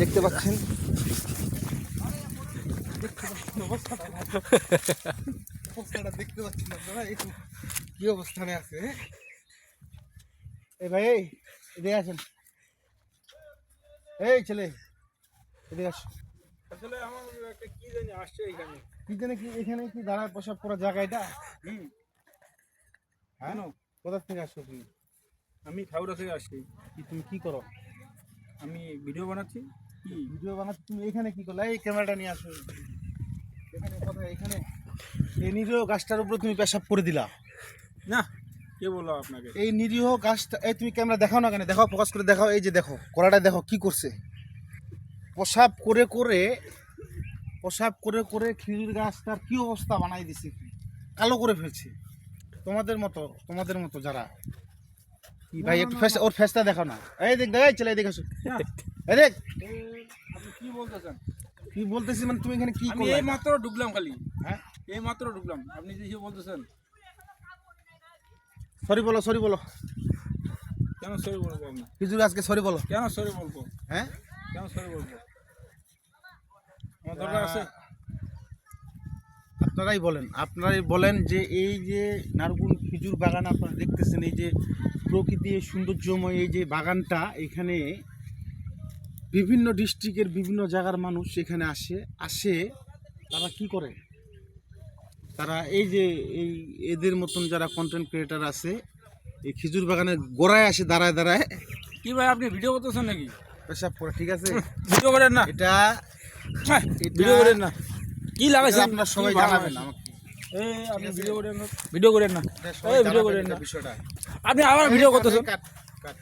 দেখতে পাচ্ছেন? দেখতে পাচ্ছেন আপনারা? কি অবস্থানে আছে? এই ভাই এই এদিকে আসেন। এই ছেলে এদিকে আস। আসলে আমার একটা কি জানি আসছে এখানে। কি জানে কি এখানে কি দাঁড়ায় প্রসাব করার জায়গা এটা? হুম। হ্যাঁ? কোথা থেকে আসছো তুমি? আমি ঠাকুরা থেকে আসছি। কি তুমি কি করো? ভিডিও বানাচ্ছি? কি? ভিডিও বানাচ্ছো তুমি এখানে কি করলে? এই ক্যামেরাটা নিয়ে আসো। এখানে কথা এখানে। এই নিরীহ গাছটার উপরে তুমি পেশাব করে দিলা। না কে বলল আপনাকে? এই নিরীহ গাছটা এই তুমি ক্যামেরা দেখাও না কেন? দেখাও ফোকাস করে দেখাও এই যে দেখো কড়াটা দেখো কি করছে? প্রসাব করে করে প্রসাব করে করে খেজুর গাছটার কি অবস্থা বানাই দিছে? কালো করে ফেলছে। তোমাদের মতো তোমাদের মতো যারা। কি ভাই একটু ফেস ওর ফেসটা দেখাও না। এই দেখ দেখ এই ছেলে এই দেখ কি বলতেছেন? কি বলতেছি মানে তুমি এখানে কি আমি এই মাত্র ঢুকলাম খালি। হ্যাঁ? এই মাত্র ঢুকলাম। আপনি যে বলতেছেন? সরি বলো সরি বলো। কেন সরি বলব আমি? খেজুর আজকে সরি বলো। কেন সরি বলব? হ্যাঁ? কেন সরি বলব? আমার দরকার আছে? আপনারাই বলেন। আপনারাই বলেন যে এই যে নারগুল খেজুর বাগান আপনারা দেখতেছেন এই যে প্রকৃতি সৌন্দর্যময় এই যে বাগানটা এখানে বিভিন্ন ডিস্ট্রিক্টের বিভিন্ন জায়গার মানুষ এখানে আসে আসে তারা কি করে? তারা এই যে এই এদের মতন যারা কন্টেন্ট ক্রিয়েটার আছে এই খেজুর বাগানের গোড়ায় আসে দাঁড়ায় দাঁড়ায়। কি ভাই আপনি ভিডিও করতেছেন নাকি? পেশাব করে ঠিক আছে? ভিডিও করেন না। এটা হ্যাঁ, ভিডিও করেন না। কি লাগাইছেন? আপনার সবাই জানাবেন আমাকে। এই আপনি ভিডিও করেন না। ভিডিও করেন না এই ভিডিও করেন না। বিষয়টা। আপনি আবার ভিডিও করতেছেন? কাট, কাট।